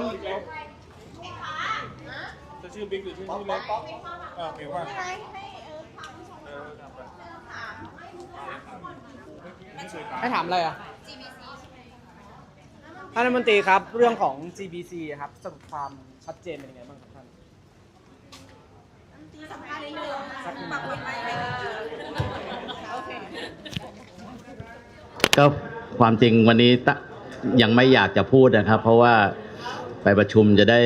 ชนจะชื่อบิ๊กหรือชื่อชื่อเล็กอ่าเมียวว่าเออทำไปไม่เคยตามให้ถามอะไรอะท่านรัฐมนตรีครับ เรื่องของ GBC ครับสรุปความชัดเจนเป็นยังไงบ้างครับท่านก็ความจริงวันนี้ตะยังไม่อยากจะพูดนะครับ เพราะว่าไปประชุมจะได้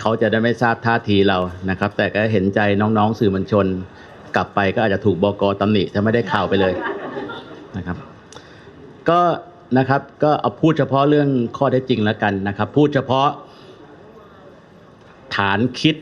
เขาจะได้ไม่ทราบท่าทีเรานะครับ แต่ก็เห็นใจน้องๆสื่อมวลชน กลับไปก็อาจจะถูกบกตำหนิถ้าไม่ได้ข่าวไปเลยนะครับ ก็นะครับก็เอาพูดเฉพาะเรื่องข้อเท็จจริงแล้วกันนะครับ พูดเฉพาะ ฐานคิด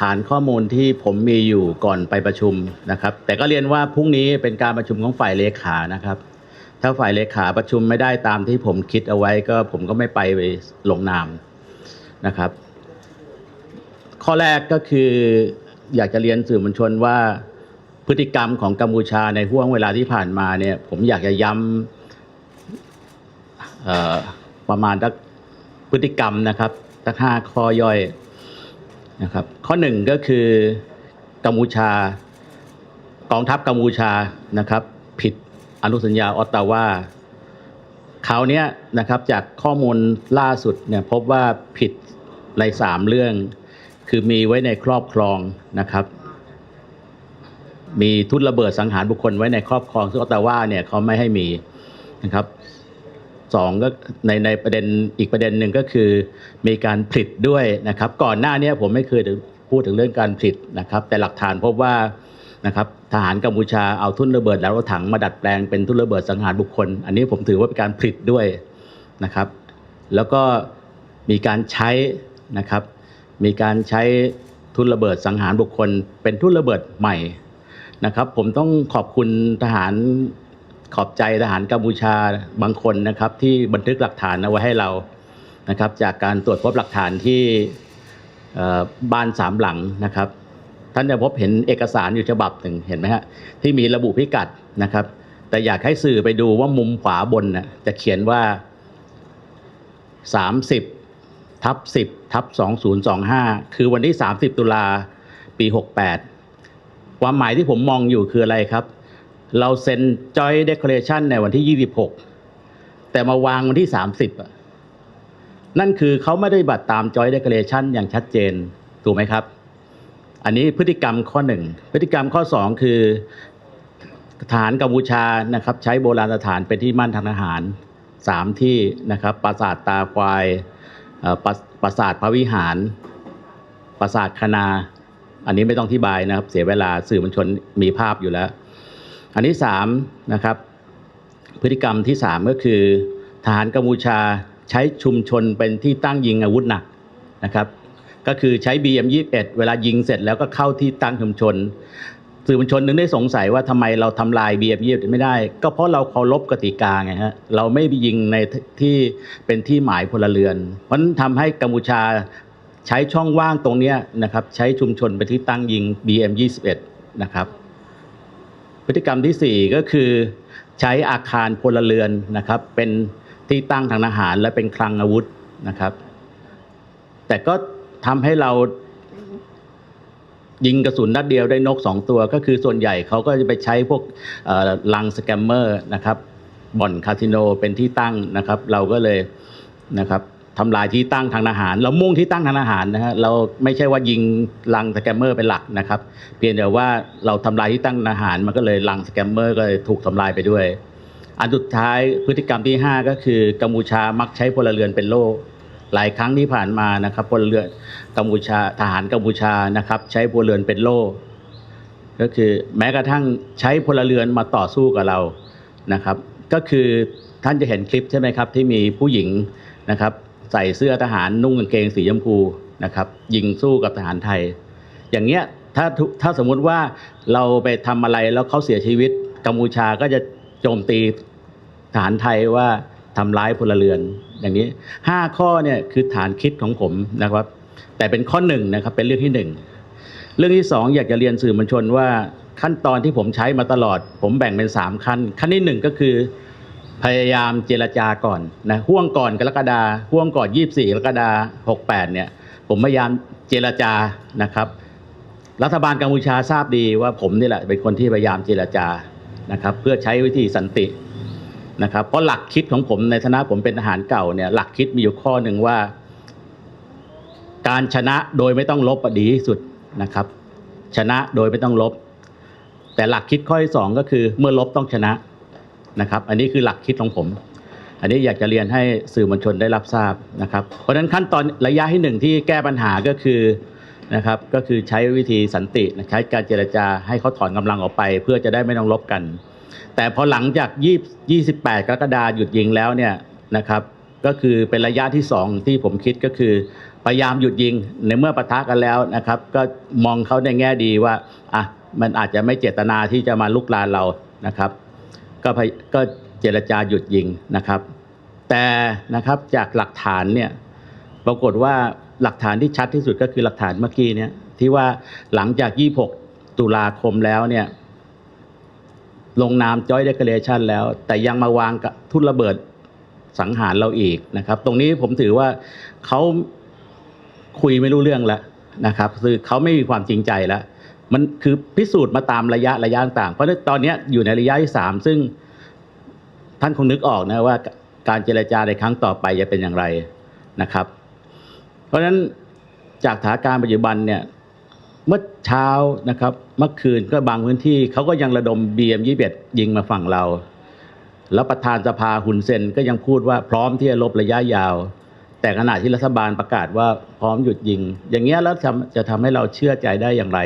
ฐานข้อมูลที่ผมมีอยู่ก่อนไปประชุมนะครับ แต่ก็เรียนว่าพรุ่งนี้เป็นการประชุมของฝ่ายเลขานะครับ ถ้าฝ่ายเลขาประชุมไม่ได้ตามที่ผมคิดเอาไว้ก็ผมก็ไม่ไปไปลงนาม นะครับ ข้อแรกก็คืออยากจะเรียนสื่อมวลชนว่าพฤติกรรมของกัมพูชาในห่วงเวลาที่ผ่านมาเนี่ย ผมอยากจะย้ำประมาณสักพฤติกรรมนะครับสักห้าข้อย่อยนะครับ ข้อหนึ่งก็คือกัมพูชากองทัพกัมพูชานะครับ ผิดอนุสัญญาออตตาวา คราวเนี้ยนะครับจากข้อมูลล่าสุดเนี่ยพบว่าผิดในสามเรื่อง คือมีไว้ในครอบครองนะครับ มีทุนระเบิดสังหารบุคคลไว้ในครอบครองซึ่งอตาวาเนี่ยเขาไม่ให้มีนะครับสองก็ในในประเด็นอีกประเด็นหนึ่งก็คือ มีการผลิตด้วยนะครับ ก่อนหน้านี้ผมไม่เคยพูดถึงเรื่องการผลิตนะครับ แต่หลักฐานพบว่า นะครับทหารกัมพูชาเอาทุ่นระเบิดแล้วรถถังมาดัดแปลงเป็นทุ่นระเบิดสังหารบุคคล อันนี้ผมถือว่าเป็นการผลิตด้วยนะครับ แล้วก็มีการใช้นะครับมีการใช้ทุ่นระเบิดสังหารบุคคล เป็นทุ่นระเบิดใหม่นะครับ ผมต้องขอบคุณทหารขอบใจทหารกัมพูชาบางคนนะครับ ที่บันทึกหลักฐานเอาไว้ให้เรานะครับ จากการตรวจพบหลักฐานที่บ้านสามหลังนะครับ ท่านจะพบเห็นเอกสารอยู่ฉบับหนึ่งเห็นไหมฮะที่มีระบุพิกัดนะครับ แต่อยากให้สื่อไปดูว่ามุมขวาบนนะจะเขียนว่า 30ทับ10ทับ2025 คือวันที่ 30 ตุลาปี 68 ความหมายที่ผมมองอยู่คืออะไรครับ เราเซ็น Joint Declaration ในวันที่ 26 แต่มาวางวันที่ 30อะนั่นคือเขาไม่ได้บัตรตาม Joint Declaration อย่างชัดเจน ถูกไหมครับ อันนี้พฤติกรรมข้อหนึ่งพฤติกรรมข้อสองคือฐานกัมพูชานะครับ ใช้โบราณสถานเป็นที่มั่นทางทหารสามที่นะครับปราสาทตาควายปราปราสาทพระวิหาร ปราสาทคณา อันนี้ไม่ต้องอธิบายนะครับ เสียเวลาสื่อมวลชนมีภาพอยู่แล้ว อันที่สามนะครับ พฤติกรรมที่3ก็คือทหารกัมพูชาใช้ชุมชนเป็นที่ตั้งยิงอาวุธหนักนะครับ ก็คือใช้ BM21 เวลายิงเสร็จแล้วก็เข้าที่ตั้งชุมชน สื่อมวลชนนึงได้สงสัยว่าทำไมเราทำลาย BM21 ไม่ได้ ก็เพราะเราเคารพกติกาไงฮะเราไม่ไปยิงในที่เป็นที่หมายพลเรือน เพราะนั้นทำให้กัมพูชาใช้ช่องว่างตรงนี้นะครับใช้ชุมชนเป็นที่ตั้งยิง BM21 นะครับพฤติกรรมที่ 4 ก็คือใช้อาคารพลเรือนนะครับเป็นที่ตั้งทางทหารและเป็นคลังอาวุธนะครับ แต่ก็ ทำให้เรายิงกระสุนนัดเดียวได้นกสองตัว ก็คือส่วนใหญ่เขาก็จะไปใช้พวกลังสแกมเมอร์นะครับ บ่อนคาสิโนเป็นที่ตั้งนะครับ เราก็เลยนะครับทำลายที่ตั้งทางทหาร เรามุ่งที่ตั้งทางทหารนะฮะเราไม่ใช่ว่ายิงลังสแกมเมอร์เป็นหลักนะครับ เพียงแต่ว่าเราทำลายที่ตั้งทหารมันก็เลยลังสแกมเมอร์ก็เลยถูกทำลายไปด้วย อันสุดท้ายพฤติกรรมที่ 5 ก็คือกัมพูชามักใช้พลเรือนเป็นโล่ หลายครั้งที่ผ่านมานะครับพลเรือนกัมพูชาทหารกัมพูชานะครับ ใช้พลเรือนเป็นโล่ ก็คือแม้กระทั่งใช้พลเรือนมาต่อสู้กับเรานะครับ ก็คือท่านจะเห็นคลิปใช่ไหมครับ ที่มีผู้หญิงนะครับ ใส่เสื้อทหารนุ่งกางเกงสีชมพูนะครับ ยิงสู้กับทหารไทย อย่างเงี้ยถ้าถ้าสมมุติว่าเราไปทำอะไรแล้วเขาเสียชีวิตกัมพูชาก็จะโจมตีทหารไทยว่า ทำร้ายพลเรือนอย่างนี้ห้าข้อเนี่ยคือฐานคิดของผมนะครับ แต่เป็นข้อหนึ่งนะครับเป็นเรื่องที่หนึ่งเรื่องที่สองอยากจะเรียนสื่อมวลชนว่าขั้นตอนที่ผมใช้มาตลอด ผมแบ่งเป็นสามขั้น ขั้นที่หนึ่งก็คือพยายามเจรจาก่อนนะห่วงก่อนกรกฎาห่วงก่อน 24กรกฎา68เนี่ยผมพยายามเจรจานะครับ รัฐบาลกัมพูชาทราบดีว่าผมนี่แหละเป็นคนที่พยายามเจรจานะครับ เพื่อใช้วิธีสันติ นะครับเพราะหลักคิดของผมในฐานะผมเป็นทหารเก่าเนี่ยหลักคิดมีอยู่ข้อหนึ่งว่า การชนะโดยไม่ต้องลบดีที่สุดนะครับ ชนะโดยไม่ต้องลบ แต่หลักคิดข้อที่สองก็คือเมื่อลบต้องชนะนะครับ อันนี้คือหลักคิดของผม อันนี้อยากจะเรียนให้สื่อมวลชนได้รับทราบนะครับ เพราะฉะนั้นขั้นตอนระยะที่หนึ่งที่แก้ปัญหาก็คือนะครับก็คือใช้วิธีสันติใช้การเจรจาให้เขาถอนกำลังออกไป เพื่อจะได้ไม่ต้องลบกัน แต่พอหลังจาก20 28กรกฎาคมหยุดยิงแล้วเนี่ยนะครับก็คือเป็นระยะที่สองที่ผมคิดก็คือ พยายามหยุดยิงในเมื่อปะทะกันแล้วนะครับ ก็มองเขาในแง่ดีว่าอะมันอาจจะไม่เจตนาที่จะมาลุกลานเรานะครับ ก็พยก็เจรจาหยุดยิงนะครับ แต่นะครับจากหลักฐานเนี่ยปรากฏว่าหลักฐานที่ชัดที่สุดก็คือหลักฐานเมื่อกี้เนี่ยที่ว่าหลังจาก 26 ตุลาคมแล้วเนี่ย ลงนามจอยเดคเรชันแล้ว แต่ยังมาวางกับทุนระเบิดสังหารเราอีกนะครับ ตรงนี้ผมถือว่าเขาคุยไม่รู้เรื่องแล้วนะครับคือเขาไม่มีความจริงใจแล้วมันคือพิสูจน์มาตามระยะระยะต่างเพราะตอนนี้อยู่ในระยะที่สามซึ่งท่านคงนึกออกนะว่าการเจรจาในครั้งต่อไปจะเป็นอย่างไรนะครับ เพราะฉะนั้นจากสถานการณ์ปัจจุบันเนี่ย เมื่อเช้านะครับ เมื่อคืนก็บางพื้นที่เขาก็ยังระดม BM21 ยิงมาฝั่งเรา แล้วประธานสภาหุนเซนก็ยังพูดว่าพร้อมที่จะลบระยะยาว แต่ขณะที่รัฐบาลประกาศว่าพร้อมหยุดยิง อย่างเงี้ยแล้วจะจะทำให้เราเชื่อใจได้อย่างไร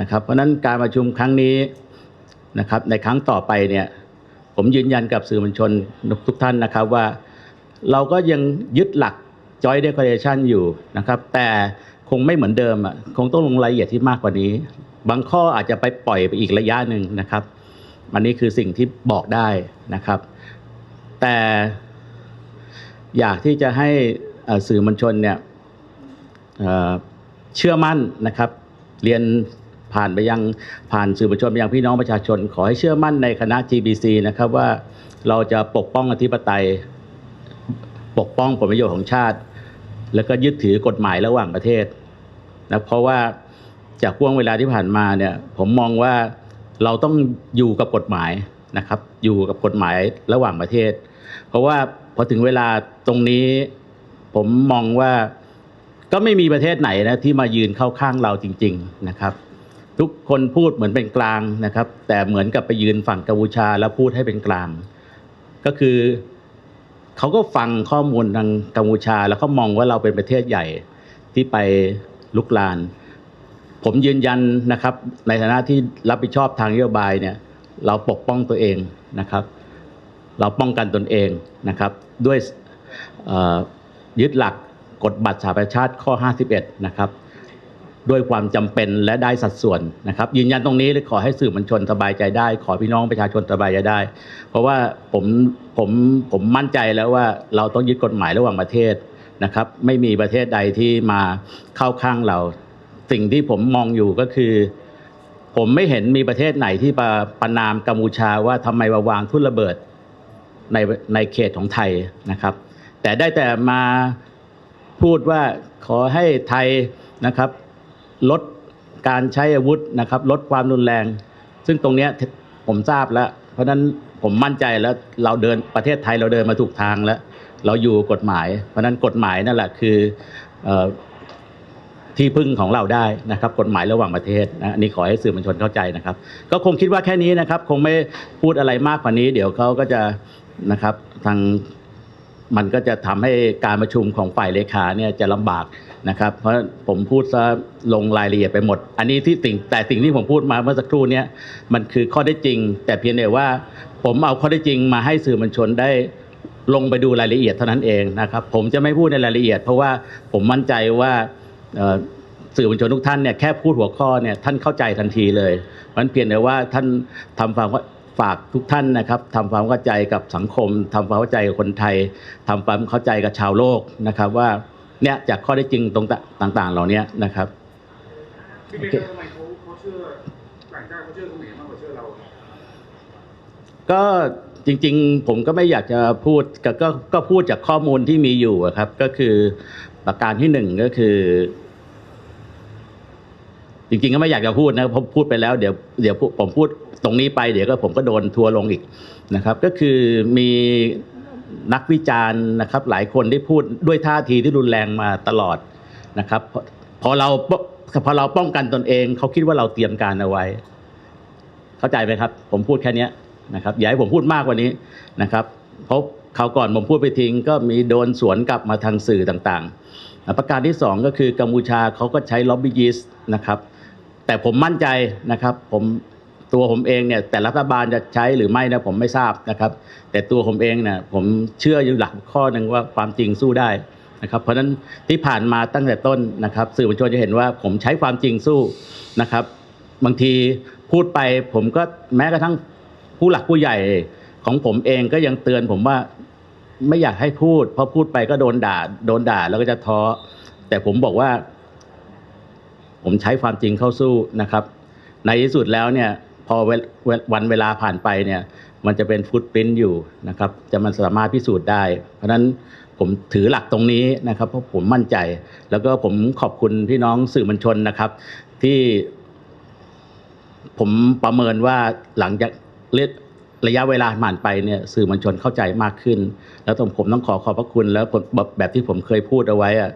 นะครับ เพราะฉะนั้นการประชุมครั้งนี้นะครับในครั้งต่อไปเนี่ยผมยืนยันกับสื่อมวลชนทุกท่านนะครับว่า เราก็ยังยึดหลัก Joint Declaration อยู่นะครับ แต่ คงไม่เหมือนเดิมอะคงต้องลงรายละเอียดที่มากกว่านี้ บางข้ออาจจะไปปล่อยไปอีกระยะหนึ่งนะครับ อันนี้คือสิ่งที่บอกได้นะครับ แต่อยากที่จะให้สื่อมวลชนเนี่ยเอ่อเชื่อมั่นนะครับ เรียนผ่านไปยังผ่านสื่อมวลชนไปยังพี่น้องประชาชน ขอให้เชื่อมั่นในคณะ GBC นะครับว่าเราจะปกป้องอธิปไตย ปกป้องผลประโยชน์ของชาติ แล้วก็ยึดถือกฎหมายระหว่างประเทศ นะเพราะว่าจากช่วงเวลาที่ผ่านมาเนี่ยผมมองว่าเราต้องอยู่กับกฎหมายนะครับ อยู่กับกฎหมายระหว่างประเทศ เพราะว่าพอถึงเวลาตรงนี้ ผมมองว่าก็ไม่มีประเทศไหนนะที่มายืนเข้าข้างเราจริง ๆนะครับ ทุกคนพูดเหมือนเป็นกลางนะครับ แต่เหมือนกับไปยืนฝั่งกัมพูชาแล้วพูดให้เป็นกลาง ก็คือเขาก็ฟังข้อมูลทางกัมพูชา แล้วเขามองว่าเราเป็นประเทศใหญ่ที่ไป ลุกลาน ผมยืนยันนะครับ ในฐานะที่รับผิดชอบทางนโยบายเนี่ย เราปกป้องตัวเองนะครับ เราป้องกันตนเองนะครับ ด้วยยึดหลักกฎบัตรสหประชาชาติข้อ 51 นะครับ ด้วยความจำเป็นและได้สัดส่วนนะครับ ยืนยันตรงนี้เลยขอให้สื่อมวลชนสบายใจได้ ขอพี่น้องประชาชนสบายใจได้ เพราะว่าผมผมผมมั่นใจแล้วว่าเราต้องยึดกฎหมายระหว่างประเทศ นะครับ ไม่มีประเทศใดที่มาเข้าข้างเรา สิ่งที่ผมมองอยู่ก็คือ ผมไม่เห็นมีประเทศไหนที่ประประนามกัมพูชาว่าทำไมมาวางทุ่นระเบิดในในเขตของไทยนะครับ แต่ได้แต่มาพูดว่าขอให้ไทยนะครับ ลดการใช้อาวุธนะครับ ลดความรุนแรง ซึ่งตรงนี้ผมทราบแล้ว เพราะนั้นผมมั่นใจแล้วเราเดินประเทศไทยเราเดินมาถูกทางแล้ว เราอยู่กฎหมาย เพราะฉะนั้นกฎหมายนั่นแหละคืออที่พึ่งของเราได้นะครับกฎหมายระหว่างประเทศนะอันนี้ขอให้สื่อมวลชนเข้าใจนะครับ ก็คงคิดว่าแค่นี้นะครับ คงไม่พูดอะไรมากกว่านี้ เดี๋ยวเขาก็จะนะครับทางมันก็จะทำให้การประชุมของฝ่ายเลขาเนี่ยจะลำบากนะครับ เพราะผมพูดซะลงรายละเอียดไปหมด อันนี้ที่สิ่งแต่สิ่งที่ผมพูดมาเมื่อสักครู่นี้มันคือข้อได้จริง แต่เพียงแต่ว่าผมเอาข้อได้จริงมาให้สื่อมวลชนได้ ลงไปดูรายละเอียดเท่านั้นเองนะครับ ผมจะไม่พูดในรายละเอียด เพราะว่าผมมั่นใจว่าเอ่อสื่อมวลชนทุกท่านเนี่ยแค่พูดหัวข้อเนี่ยท่านเข้าใจทันทีเลยมันเพียงแต่ว่าท่านทำความว่าฝากทุกท่านนะครับทำความเข้าใจกับสังคมทำความเข้าใจกับคนไทยทำความเข้าใจกับชาวโลกนะครับ ว่าเนี่ยจากข้อได้จริงตรงต่าง ๆ เหล่านี้นะครับพี่เบนทำไมเขาเขาเชื่อต่างชาติเขาเชื่อเขมรมากกว่าเชื่อเราก็ จริงๆ ผมก็ไม่อยากจะพูดก็ก็ก็พูดจากข้อมูลที่มีอยู่อะครับ ก็คือประการที่หนึ่งก็คือ จริงๆ ก็ไม่อยากจะพูดนะเพราะพูดไปแล้วเดี๋ยวเดี๋ยวผมพูดตรงนี้ไปเดี๋ยวก็ผมก็โดนทัวร์ลงอีกนะครับ ก็คือมีนักวิจารณ์นะครับ หลายคนที่พูดด้วยท่าทีที่รุนแรงมาตลอดนะครับพอพอเราพอเราป้องกันตนเองเขาคิดว่าเราเตรียมการเอาไว้ เข้าใจไหมครับ ผมพูดแค่นี้ นะครับอย่าให้ผมพูดมากกว่านี้นะครับเพราะเขาวก่อนผมพูดไปทิ้งก็มีโดนสวนกลับมาทางสื่อต่างๆ ประการที่สองก็คือกัมพูชาเขาก็ใช้ล็อบบี้ยิสนะครับ แต่ผมมั่นใจนะครับผมตัวผมเองเนี่ยแต่รัฐบาลจะใช้หรือไม่นะผมไม่ทราบนะครับ แต่ตัวผมเองเนี่ยผมเชื่ออยู่หลักข้อหนึ่งว่าความจริงสู้ได้นะครับเพราะฉะนั้นที่ผ่านมาตั้งแต่ต้นนะครับ สื่อมวลชนจะเห็นว่าผมใช้ความจริงสู้นะครับ บางทีพูดไปผมก็แม้กระทั่ง ผู้หลักผู้ใหญ่ของผมเองก็ยังเตือนผมว่าไม่อยากให้พูดเพราะพูดไปก็โดนด่า โดนด่าแล้วก็จะท้อ แต่ผมบอกว่า ผมใช้ความจริงเข้าสู้นะครับ ในที่สุดแล้วเนี่ย พอวันเวลาผ่านไปเนี่ย มันจะเป็นฟุตปรินต์อยู่นะครับ จะมันสามารถพิสูจน์ได้ เพราะนั้นผมถือหลักตรงนี้นะครับ เพราะผมมั่นใจ แล้วก็ผมขอบคุณพี่น้องสื่อมวลชนนะครับ ที่ ผมประเมินว่าหลังจาก ระยะเวลาผ่านไปเนี่ยสื่อมวลชนเข้าใจมากขึ้น แล้วต้องผมต้องขอขอบพระคุณแล้วแบบแบบที่ผมเคยพูดเอาไว้อะ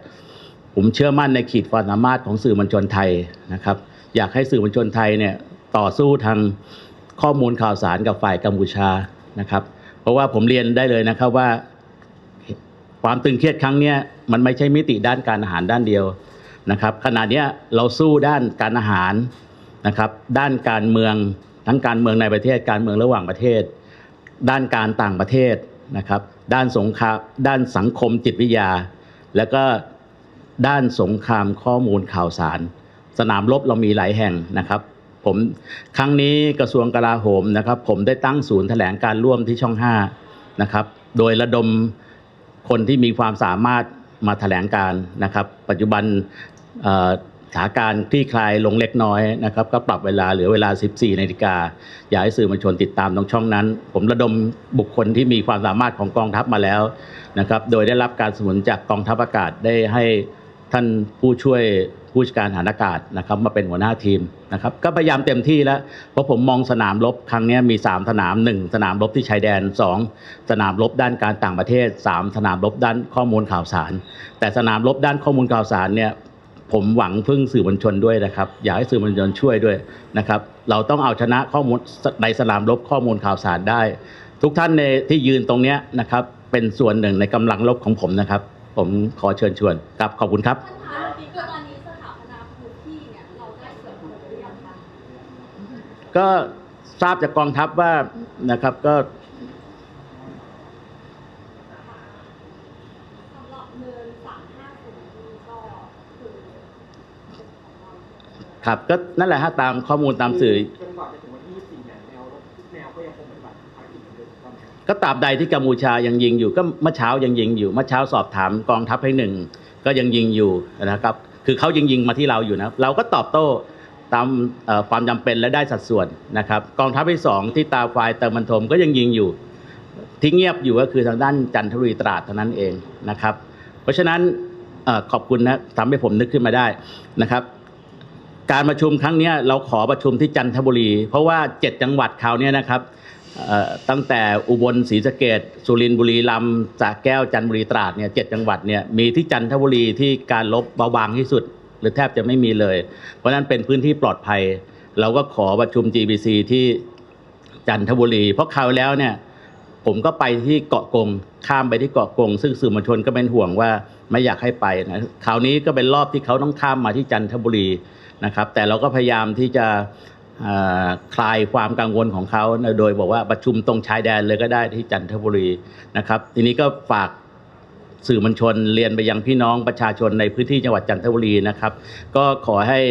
ผมเชื่อมั่นในขีดความสามารถของสื่อมวลชนไทยนะครับ อยากให้สื่อมวลชนไทยเนี่ยต่อสู้ทางข้อมูลข่าวสารกับฝ่ายกัมพูชานะครับ เพราะว่าผมเรียนได้เลยนะครับว่า ความตึงเครียดครั้งเนี้ยมันไม่ใช่มิติด้านการอาหารด้านเดียวนะครับขณะเนี้ยเราสู้ด้านการอาหารนะครับ ด้านการเมือง ทั้งการเมืองในประเทศการเมืองระหว่างประเทศ ด้านการต่างประเทศนะครับ ด้านสงครามด้านสังคมจิตวิทยา แล้วก็ด้านสงครามข้อมูลข่าวสาร สนามรบเรามีหลายแห่งนะครับผมครั้งนี้กระทรวงกลาโหมนะครับ ผมได้ตั้งศูนย์แถลงการร่วมที่ช่อง5นะครับโดยระดมคนที่มีความสามารถมาแถลงการนะครับ ปัจจุบัน ถานการณ์คลี่คลายลงเล็กน้อยนะครับก็ปรับเวลาเหลือเวลา 14นาฬิกาอยากให้สื่อมวลชนติดตามตรงช่องนั้น ผมระดมบุคคลที่มีความสามารถของกองทัพมาแล้วนะครับโดยได้รับการสนับสนุนจากกองทัพอากาศได้ให้ท่านผู้ช่วยผู้จัดการฐานอากาศนะครับมาเป็นหัวหน้าทีมนะครับก็พยายามเต็มที่แล้ว เพราะผมมองสนามรบครั้งนี้มี 3 สนาม 1 สนามรบที่ชายแดน 2 สนามรบด้านการต่างประเทศ 3 สนามรบด้านข้อมูลข่าวสาร แต่สนามรบด้านข้อมูลข่าวสารเนี่ย ผมหวังพึ่งสื่อมวลชนด้วยนะครับ อยากให้สื่อมวลชนช่วยด้วยนะครับ เราต้องเอาชนะข้อมูลในสนามรบข้อมูลข่าวสารได้ ทุกท่านในที่ยืนตรงเนี้ยนะครับ เป็นส่วนหนึ่งในกำลังรบของผมนะครับ ผมขอเชิญชวนครับขอบคุณครับท่านคะคือตอนนี้สถาปนาพื้นที่เนี่ยเราได้เสริมหรือยังคะก็ทราบจากกองทัพว่านะครับก็ สำหรับเนินสามห้าศูนย์นี่ก็คือเป็นของเรา ครับก็นั่นแหละฮะตามข้อมูลตามสื่อ จนกว่าจะถึงวันที่ 24เนี่ยแนวรบทุกแนวก็ยังคงปฏิบัติภารกิจเหมือนเดิมถูกต้องไหมครับก็ตราบใดที่กัมพูชายังยิงอยู่ก็เมื่อเช้ายังยิงอยู่เมื่อเช้าสอบถามกองทัพให้หนึ่งก็ยังยิงอยู่นะครับ คือเขายังยิงมาที่เราอยู่นะเราก็ตอบโต้ตามเอ่อความจำเป็นและได้สัดส่วนนะครับ กองทัพที่สองที่ตาไฟเติมมันทมก็ยังยิงอยู่ ที่เงียบอยู่ก็คือทางด้านจันทบุรีตราดเท่านั้นเองนะครับ เพราะฉะนั้นเออขอบคุณนะทำให้ผมนึกขึ้นมาได้นะครับ การประชุมครั้งนี้เราขอประชุมที่จันทบุรี เพราะว่าเจ็ดจังหวัดคราวเนี้ยนะครับตั้งแต่อุบลศรีสะเกดสุรินทร์บุรีรัมย์สระแก้วจันทบุรีตราดเนี่ยเจ็ดจังหวัดเนี่ยมีที่จันทบุรีที่การลบเบาบางที่สุด หรือแทบจะไม่มีเลย เพราะฉะนั้นเป็นพื้นที่ปลอดภัย เราก็ขอประชุม GBC ที่จันทบุรี เพราะคราวแล้วเนี่ยผมก็ไปที่เกาะกงข้ามไปที่เกาะกง ซึ่งสื่อมวลชนก็เป็นห่วงว่าไม่อยากให้ไปนะคราวนี้ก็เป็นรอบที่เขาต้องข้ามมาที่จันทบุรี นะครับแต่เราก็พยายามที่จะคลายความกังวลของเขาโดยบอกว่าประชุมตรงชายแดนเลยก็ได้ที่จันทบุรีนะครับ ทีนี้ก็ฝากสื่อมวลชนเรียนไปยังพี่น้องประชาชนในพื้นที่จังหวัดจันทบุรีนะครับ ก็ขอให้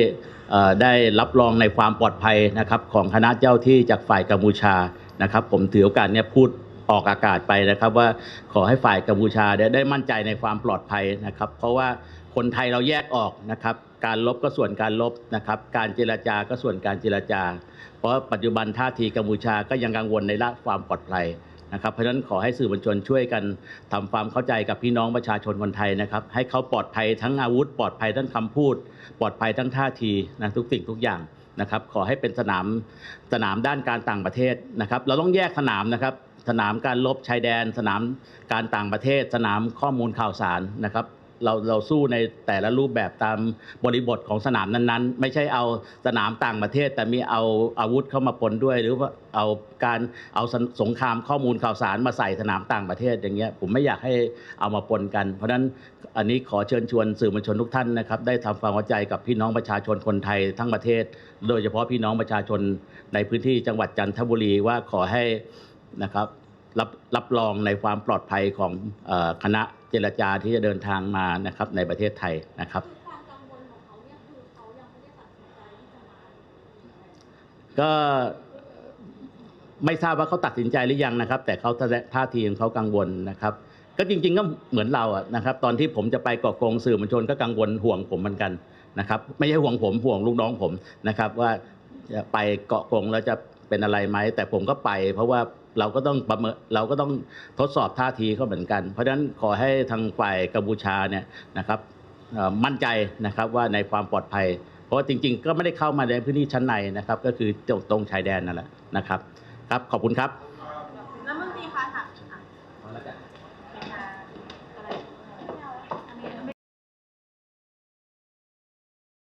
ได้รับรองในความปลอดภัยนะครับของคณะเจ้าที่จากฝ่ายกัมพูชานะครับ ผมถือโอกาสเนี้ยพูดออกอากาศไปนะครับ ว่าขอให้ฝ่ายกัมพูชาได้ได้มั่นใจในความปลอดภัยนะครับ เพราะว่าคนไทยเราแยกออกนะครับ การลบก็ส่วนการลบนะครับ การเจรจาก็ส่วนการเจรจา เพราะปัจจุบันท่าทีกัมพูชาก็ยังกังวลในด้านความปลอดภัยนะครับ เพราะฉะนั้นขอให้สื่อมวลชนช่วยกันทำความเข้าใจกับพี่น้องประชาชนคนไทยนะครับ ให้เขาปลอดภัยทั้งอาวุธ ปลอดภัยทั้งคำพูด ปลอดภัยทั้งท่าทีนะทุกสิ่งทุกอย่างนะครับ ขอให้เป็นสนามสนามด้านการต่างประเทศนะครับ เราต้องแยกสนามนะครับ สนามการลบชายแดน สนามการต่างประเทศ สนามข้อมูลข่าวสารนะครับ เราเราสู้ในแต่ละรูปแบบตามบริบทของสนามนั้นๆ ไม่ใช่เอาสนามต่างประเทศ แต่มีเอาอาวุธเข้ามาปนด้วย หรือว่าเอาการเอาสสงครามข้อมูลข่าวสารมาใส่สนามต่างประเทศอย่างเงี้ยผมไม่อยากให้เอามาปนกัน เพราะฉะนั้นอันนี้ขอเชิญชวนสื่อมวลชนทุกท่านนะครับได้ทำความเข้าใจกับพี่น้องประชาชนคนไทยทั้งประเทศ โดยเฉพาะพี่น้องประชาชนในพื้นที่จังหวัดจันทบุรีว่าขอให้นะครับ รับรับรองในความปลอดภัยของเออคณะเจรจาที่จะเดินทางมานะครับในประเทศไทยนะครับคือความกังวลของเขาเนี่ยคือเขายังไม่ได้ตัดสินใจที่จะมาก็ไม่ทราบว่าเขาตัดสินใจหรือยังนะครับ แต่เขาแสดงท่าทีของเขากังวลนะครับ ก็จริง ๆ ก็เหมือนเราอะนะครับ ตอนที่ผมจะไปเกาะกงสื่อมวลชนก็กังวลห่วงผมเหมือนกันนะครับ ไม่ใช่ห่วงผมห่วงลูกน้องผมนะครับ ว่าจะไปเกาะกงแล้วจะเป็นอะไรไหมแต่ผมก็ไป เพราะว่า เราก็ต้องประเมินเราก็ต้องทดสอบท่าทีเขาเหมือนกัน เพราะฉะนั้นขอให้ทางฝ่ายกัมพูชาเนี่ยนะครับมั่นใจนะครับว่าในความปลอดภัย เพราะว่าจริง ๆ ก็ไม่ได้เข้ามาในพื้นที่ชั้นในนะครับ ก็คือตรงชายแดนนั่นแหละนะครับ ครับขอบคุณครับ